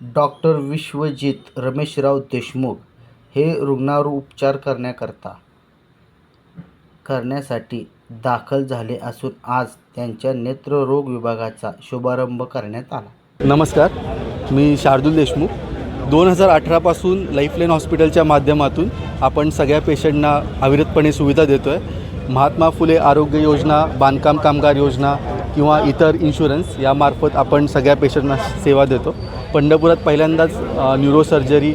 Doctor Vishwajit Rameshrao Deshmukh हे रुग्णावर उपचार करण्याकरता करण्यासाठी दाखल झाले असून आज त्यांच्या नेत्ररोग विभागाचा शुभारंभ करण्यात आला. नमस्कार मी शार्दुल देशमुख. दोन हजार अठरापासून लाईफलाईन हॉस्पिटलच्या माध्यमातून आपण सगळ्या पेशंटना अविरतपणे सुविधा देतो आहे महात्मा फुले आरोग्य योजना बांधकाम कामगार योजना किंवा इतर इन्शुरन्स यामार्फत आपण सगळ्या पेशंटना सेवा देतो. पंढरपुरात पहिल्यांदाच न्यूरोसर्जरी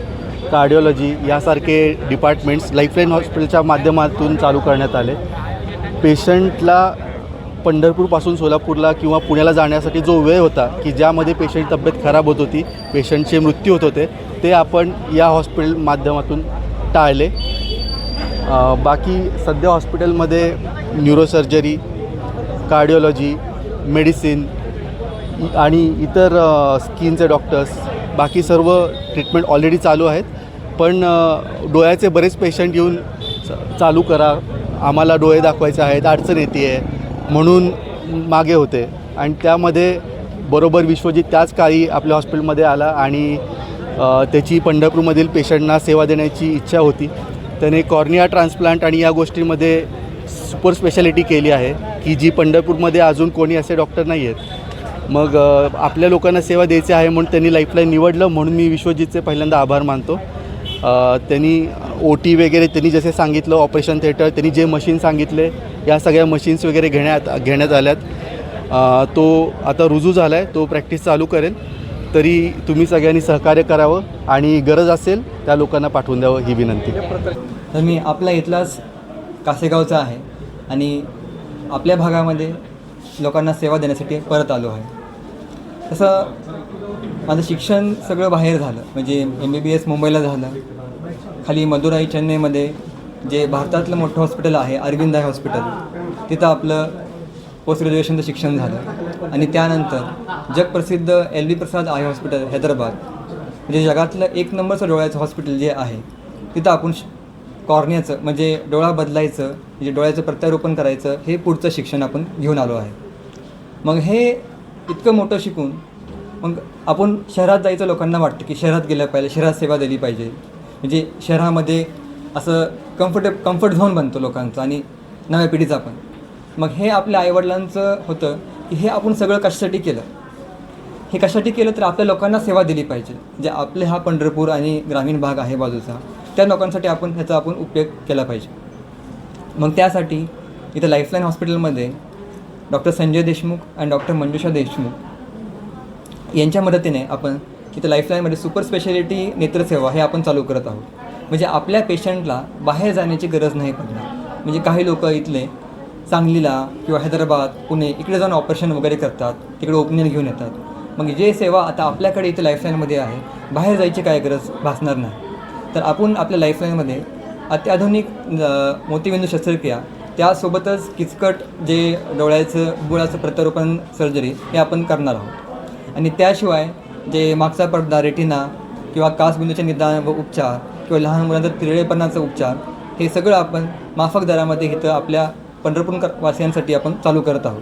कार्डिओलॉजी यासारखे डिपार्टमेंट्स लाईफलाईन हॉस्पिटलच्या माध्यमातून चालू करण्यात आले. पेशंटला पंढरपूरपासून सोलापूरला किंवा पुण्याला जाण्यासाठी जो वेळ होता की ज्यामध्ये पेशंट तब्येत खराब होत होती पेशंटचे मृत्यू होत होते ते आपण या हॉस्पिटल माध्यमातून टाळले. बाकी सध्या हॉस्पिटलमध्ये न्यूरोसर्जरी कार्डिओलॉजी मेडिसिन आणि इतर स्किनचे डॉक्टर्स बाकी सर्व ट्रीटमेंट ऑलरेडी चालू आहेत. पण डोळ्याचे बरेच पेशंट येऊन च- चालू करा. आम्हाला डोळे दाखवायचे आहेत अडचण येते आहे म्हणून मागे होते. आणि त्यामध्ये बरोबर विश्वजित त्याच काळी आपल्या हॉस्पिटलमध्ये आला आणि त्याची पंढरपूरमधील पेशंटना सेवा देण्याची इच्छा होती. त्याने कॉर्निया ट्रान्सप्लांट आणि या गोष्टींमध्ये सुपर स्पेशालिटी केली आहे की जी पंढरपूरमध्ये अजून कोणी असे डॉक्टर नाही आहेत मग आपल्या लोकांना सेवा द्यायची आहे म्हणून त्यांनी लाईफलाईन निवडलं म्हणून मी विश्वजितचे पहिल्यांदा आभार मानतो. त्यांनी ओ टी वगैरे त्यांनी जसे सांगितलं ऑपरेशन थिएटर त्यांनी जे मशीन सांगितले या सगळ्या मशीन्स वगैरे घेण्यात घेण्यात आल्यात. तो आता रुजू झाला आहे तो प्रॅक्टिस चालू करेल. तरी तुम्ही सगळ्यांनी सहकार्य करावं आणि गरज असेल त्या लोकांना पाठवून द्यावं ही विनंती. तर मी आपला इथलाच कासेगावचा आहे आणि आपल्या भागामध्ये लोकांना सेवा देण्यासाठी परत आलो आहे. तसं माझं शिक्षण सगळं बाहेर झालं. म्हणजे एम बी बी एस मुंबईला झालं. खाली मदुराई चेन्नईमध्ये जे भारतातलं मोठं हॉस्पिटल आहे अरविंद आय हॉस्पिटल तिथं आपलं पोस्ट ग्रॅज्युएशनचं शिक्षण झालं. आणि त्यानंतर जगप्रसिद्ध L V Prasad eye hospital Hyderabad. म्हणजे जगातलं एक नंबरचं डोळ्याचं हॉस्पिटल जे आहे तिथं आपण श- कॉर्नियाचं म्हणजे डोळा बदलायचं म्हणजे डोळ्याचं प्रत्यारोपण करायचं हे पुढचं शिक्षण आपण घेऊन आलो आहे. मग हे इतकं मोठं शिकून मग आपण शहरात जायचं लोकांना वाटतं की शहरात गेलं पाहिजे शहरात सेवा दिली पाहिजे. म्हणजे शहरामध्ये असं कम्फर्टे कम्फर्ट झोन बनतो लोकांचं आणि नव्या पिढीचा पण. मग हे आपल्या आईवडिलांचं होतं की हे आपण सगळं कशासाठी केलं? हे कशासाठी केलं तर आपल्या लोकांना सेवा दिली पाहिजे. जे आपले हा पंढरपूर आणि ग्रामीण भाग आहे बाजूचा त्या लोकांसाठी आपण ह्याचा आपण उपयोग केला पाहिजे. मग त्यासाठी इथं लाईफलाईन हॉस्पिटलमध्ये डॉक्टर संजय देशमुख आणि डॉक्टर मंजुषा देशमुख यांच्या मदतीने आपण इथं लाईफलाईनमध्ये सुपर स्पेशालिटी नेत्रसेवा हे आपण चालू करत आहोत. म्हणजे आपल्या पेशंटला बाहेर जाण्याची गरज नाही पडणार. म्हणजे काही लोक इथले सांगलीला किंवा हैदराबाद पुणे इकडे जाऊन ऑपरेशन वगैरे करतात तिकडे ओपिनियन घेऊन येतात. मग जे सेवा आता आपल्याकडे इथे लाईफलाईनमध्ये आहे बाहेर जायची काय गरज भासणार नाही. तर आपण आपल्या लाईफलाईनमध्ये अत्याधुनिक मोतीबिंदू शस्त्रक्रिया त्यासोबतच किचकट जे डोळ्याचं बुळाचं प्रत्यारोपण सर्जरी हे आपण करणार आहोत. आणि त्याशिवाय जे मागचा पडदा रेटिना किंवा कासबिंदूचे निदान व उपचार किंवा लहान मुलांचा तिरळेपणाचा उपचार हे सगळं आपण माफक दरामध्ये इथं आपल्या पंढरपूर वासियांसाठी आपण चालू करत आहोत.